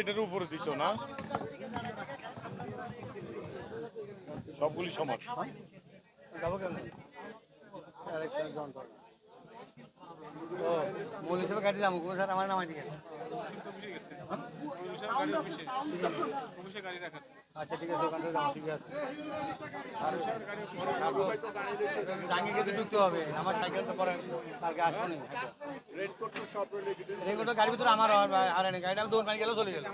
এটার উপরে দিছ না? সবগুলি সমান। যাব মূল হিসেবে কাটি যাব। কোনো স্যার আমার নামাই দিকে। আচ্ছা ঠিক আছে ওখান ঠিক ঢুকতে হবে, আমার সাইকেল তো পরে গাড়ির ভিতরে আমার আর নেই গাড়িটা দৌড় মারি গেলেও চলে গেল।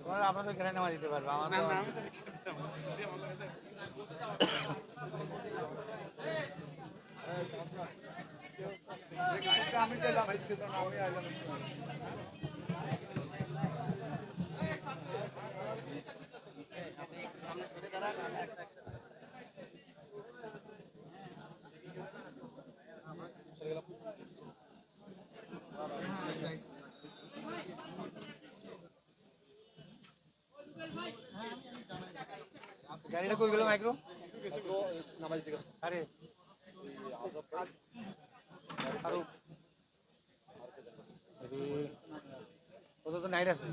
তোমার আপনাদের নামা দিতে পারবে আমি এই ছিল না আমি আইলাম গাড়িটা কই গেল মাইক্রো? আরে ফারুক আরে, ওদের তো নাইট আছে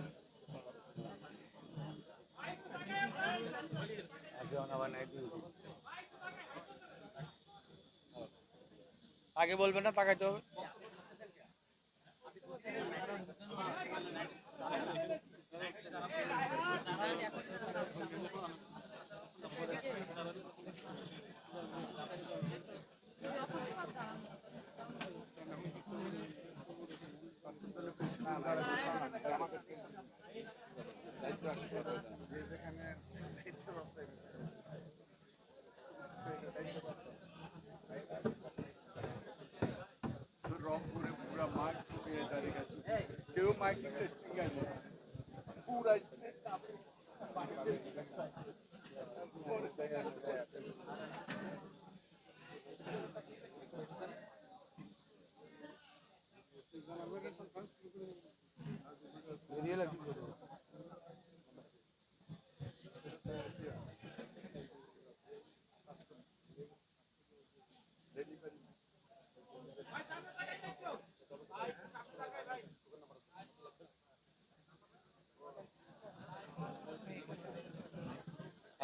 আগে বলবেন না তাকাইতে হবে। যেখানে দায়িত্বরত রংপুরে পুরা মাঠ ঢুকিয়ে দাঁড়িয়ে গেছে কেউ মাইক দিতে ঠিক আছে পুরা স্টেজ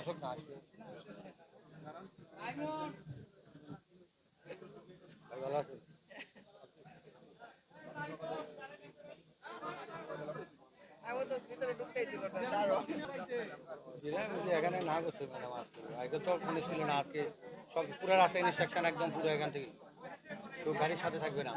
আসুক না আসবে ভালো আছে এখানে না করছে ম্যাডাম আজকে আগে তো পুলিশ ছিল না আজকে। সব পুরো রাস্তা ইনস্ট্রাকশন একদম পুরো এখান থেকে। কেউ গাড়ির সাথে থাকবে না।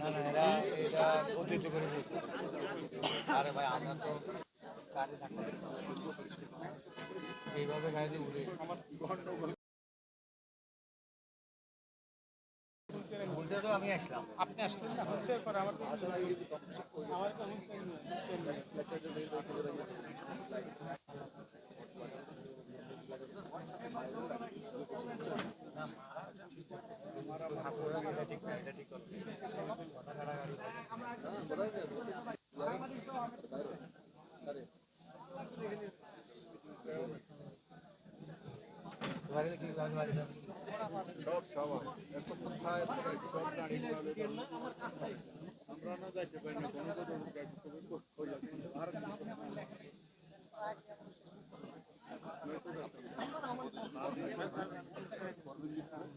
না না এরা এটা পদ্ধতি করে আরে ভাই, আমরা তো গাড়ি থাকতে এইভাবে গাড়ি দিয়ে উড়ে বলতে তো আমি আসলাম আপনি আসলেন না হচ্ছে পরে আমার আমার তো ঠিক না এটা ঠিক করো কথা কাটা গাড়ি বাড়ি কি বাড়ি বাড়ি যাবে সব সবার এত কোথায় এত সব গাড়ি ঘোড়া আমরা না যাইতে পারি না কোনো তো গাড়ি হয়ে যাচ্ছে আর আমি তো সব দোকানে লাগছি তাগুন লোক এগুলো মনে হচ্ছে সেক্রেটারি নাকি সেক্রেটারি সেক্রেটারি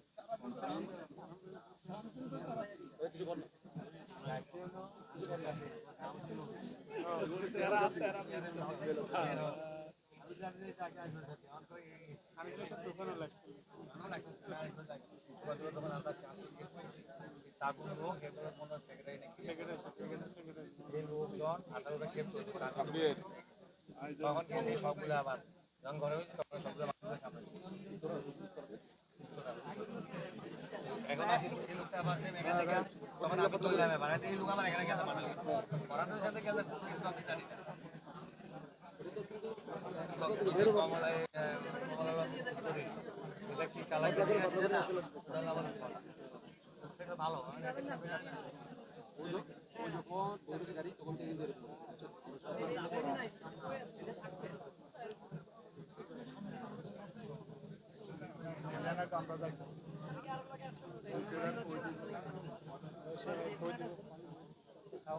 সেক্রেটারি এই লোকজন আঠারোটা কেপ তৈরি করে তখন সবগুলো আবার যখন ঘরে হয়েছে তখন সবগুলো মানুষের সামনে এখন আসি লোকটা আবার same এখান থেকে। তখন আমি ধরলাম এবার এই লোক আমার এখানে পাঠালো ওরাদের সাথে গেছে কিন্তু আমি জানি কি কালার দিয়ে আছে আমরা যাই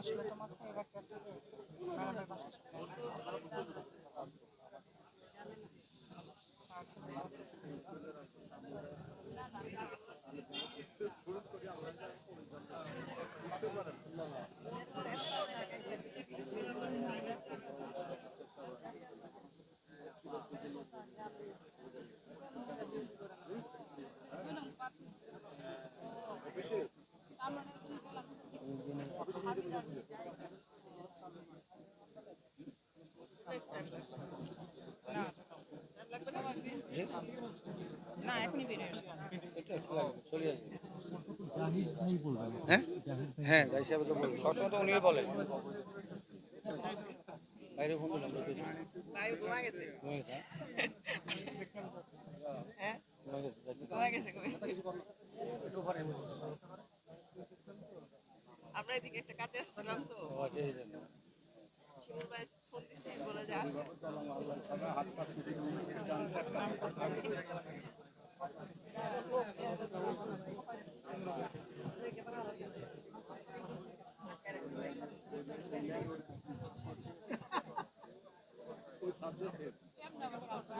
আসলে তোমার এবার ম্যাডামের বাসায় চলে আসি। না এখনই বেরোয় হ্যাঁ সবসময় তো উনিও বলেন বাইরে ঘুমা গেছে হ্যাঁ ঘুমিয়ে গেছে, ঘুমা গেছে ঘুমা গেছে। আমরা এদিকে একটা কাজে আসছিলাম তো ও আচ্ছা। শিমুল ভাই ফোন বলে যে?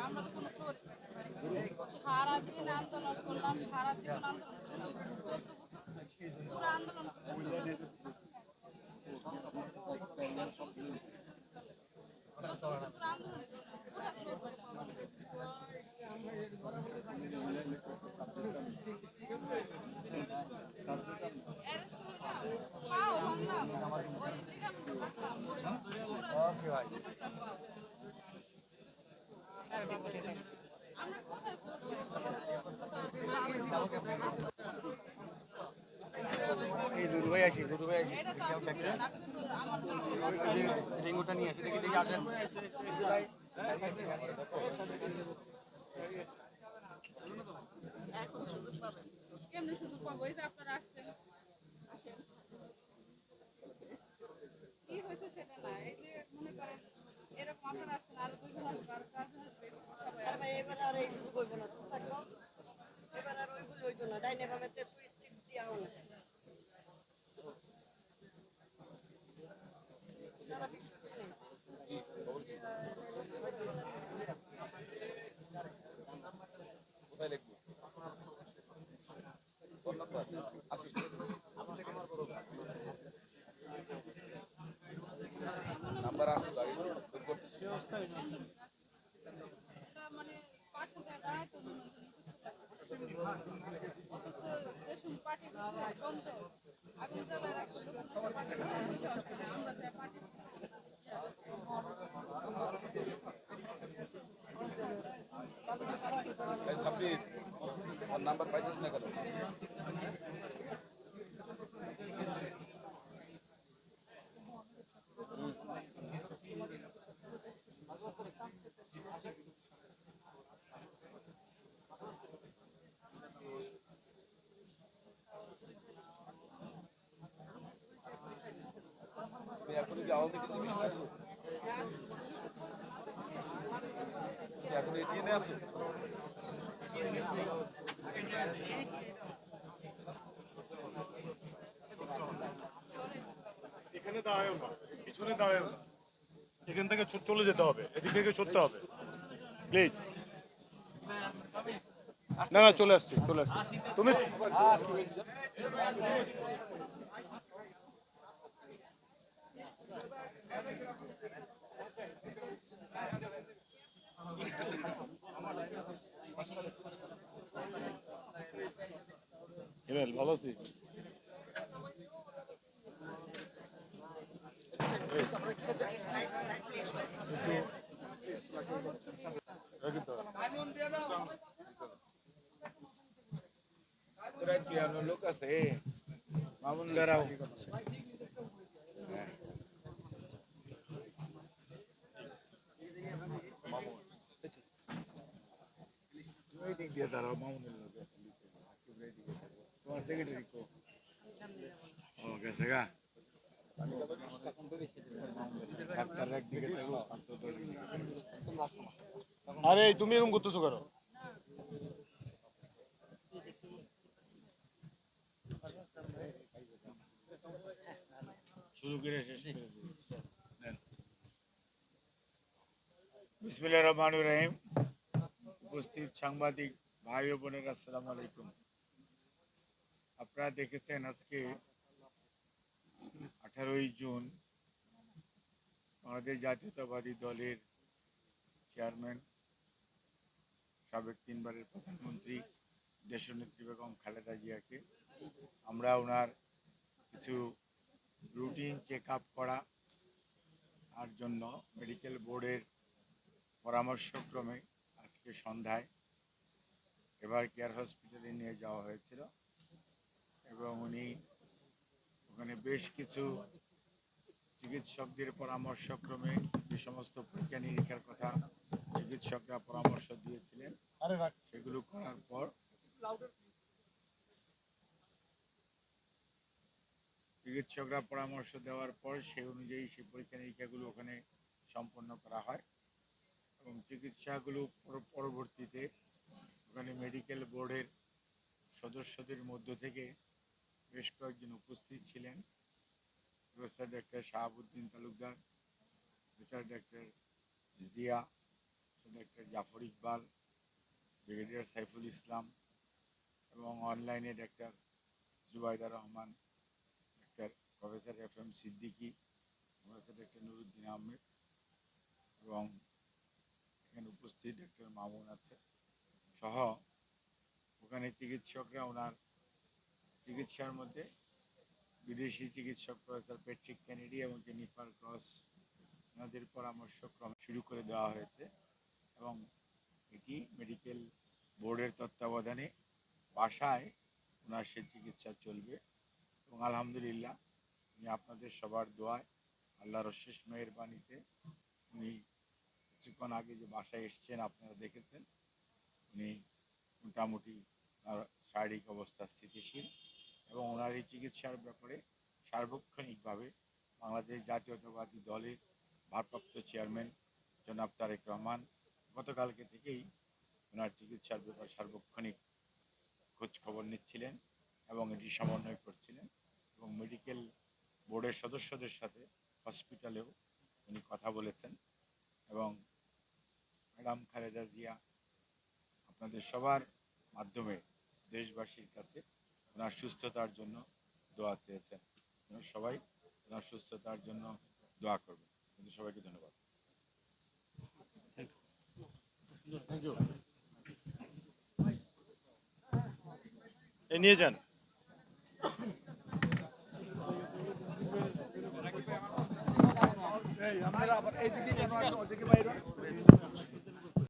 আমরা তো কোনো সারাদিন আন্দোলন করলাম সারা জীবন আন্দোলন করলাম চোদ্দ বছর পুরো আন্দোলন করলাম। চোদ্দ বছর পুরো আন্দোলন করলাম। পুরো শরীর arrest করলাম, পাও ভাঙলাম, ওই লিগামেন্ট কাটলাম, পুরো ওকে ভাই আমরা কোথায় এই দুদু ভাই আসি দুদু ভাই আসি এটা তো আপনি দিলেন, আপনি তো আমার জন্য ওই যে রিঙ্গুটা নিয়ে আসি দেখি দেখি আসেন কি হয়েছে সেটা না, এই যে মনে করেন, এরকম আপনারা আসছেন, আরও আরও চারজন আসবে আসবে। এবার আর এইগুলো করব না, চুপ থাকো। এবার আর ওইগুলো হইতো না, ডাইনে ভাবে তুই স্টিক দিয়া হলো সারা বিশ্ব এটা মানে পাশে যায় দাঁড়াইতে মনে হয় যেন কিছু লাগে। অথচ দেশুন পার্টি বন্ধ আগুন জ্বালায় রাখছে তখন পার্টি আমরা যাই পার্টি সাব্বির ওর নাম্বার পাইতিস না কেন তুমি এখন কি আওয়ামী লীগের কমিশনে আছো তুমি এখন এটিএনে আছো এখানে দাঁড়ায় না দাঁড়ায় এখান থেকে চলে যেতে হবে, এদিক থেকে সরতে হবে। প্লিজ না না, চলে আসছি চলে আসছি। তুমি হিমেল ভালো। তোরা লোক আছে মামুন দাঁড়াও ওই দিক দিয়ে দাঁড়াও মামুনের লোক তোমার সেক্রেটারি কো ও গেছে গা ডাক্তার একদিকে থাকো শান্ত তোর একদিকে থাকো। আরে তুমি এরকম করতেছো কেন শুরু করে শেষ করে দিই। নেন। বিসমিল্লাহির রহমানির রহিম উপস্থিত সাংবাদিক ভাই ও বোনের, আসসালাম আলাইকুম। আপনারা দেখেছেন আজকে আঠারোই জুন বাংলাদেশ জাতীয়তাবাদী দলের চেয়ারম্যান, সাবেক তিনবারের প্রধানমন্ত্রী, দেশনেত্রী বেগম খালেদা জিয়াকে। আমরা ওনার কিছু রুটিন চেক আপ করা আর জন্য মেডিকেল বোর্ডের পরামর্শক্রমে আজকে সন্ধ্যায় এবার কেয়ার হসপিটালে নিয়ে যাওয়া হয়েছিল এবং উনি ওখানে বেশ কিছু চিকিৎসকদের পরামর্শক্রমে যে সমস্ত পরীক্ষা নিরীক্ষার কথা চিকিৎসকরা পরামর্শ দিয়েছিলেন সেগুলো করার পর চিকিৎসকরা পরামর্শ দেওয়ার পর সেই অনুযায়ী সেই পরীক্ষা নিরীক্ষাগুলো ওখানে সম্পন্ন করা হয়। এবং চিকিৎসাগুলো পর- পরবর্তীতে ওখানে মেডিকেল বোর্ডের সদস্যদের মধ্য থেকে বেশ কয়েকজন উপস্থিত ছিলেন। Professor doctor Shahabuddin Talukdar, professor doctor Zia doctor Jafar Iqbal, brigadier Saiful Islam এবং অনলাইনে doctor Zubaida Rahman, doctor professor F M Siddiqui, professor doctor Nuruddin Ahmed এবং এখানে উপস্থিত ডাক্তার মামুন আছে সহ ওখানে চিকিৎসকরা, ওনার চিকিৎসার মধ্যে বিদেশি চিকিৎসক প্রফেসর প্যাট্রিক ক্যানেডি এবং জেনিফার ক্রস, ওনাদের পরামর্শক্রম শুরু করে দেওয়া হয়েছে এবং এটি মেডিকেল বোর্ডের তত্ত্বাবধানে বাসায় ওনার সে চিকিৎসা চলবে এবং আলহামদুলিল্লাহ উনি আপনাদের সবার দোয়ায় আল্লাহর শেষ মেয়ের বাণীতে উনি কিছুক্ষণ আগে যে বাসায় এসছেন, আপনারা দেখেছেন। উনি মোটামুটি শারীরিক অবস্থা স্থিতিশীল এবং ওনার এই চিকিৎসার ব্যাপারে সার্বক্ষণিকভাবে বাংলাদেশ জাতীয়তাবাদী দলের ভারপ্রাপ্ত চেয়ারম্যান জনাব তারেক রহমান গতকালকে থেকেই ওনার চিকিৎসার ব্যাপারে সার্বক্ষণিক খোঁজ খবর নিচ্ছিলেন এবং এটি সমন্বয় করছিলেন এবং মেডিকেল বোর্ডের সদস্যদের সাথে হসপিটালেও উনি কথা বলেছেন এবং ম্যাডাম খালেদা জিয়া আপনাদের সবার মাধ্যমে দেশবাসীর কাছে ওনার সুস্থতার জন্য দোয়া চেয়েছেন। সবাই ওনার সুস্থতার জন্য দোয়া করবেন। সবাইকে ধন্যবাদ। নিয়ে যান। এই আপনারা আবার এইদিকে কেন ওদিকে বাইরে।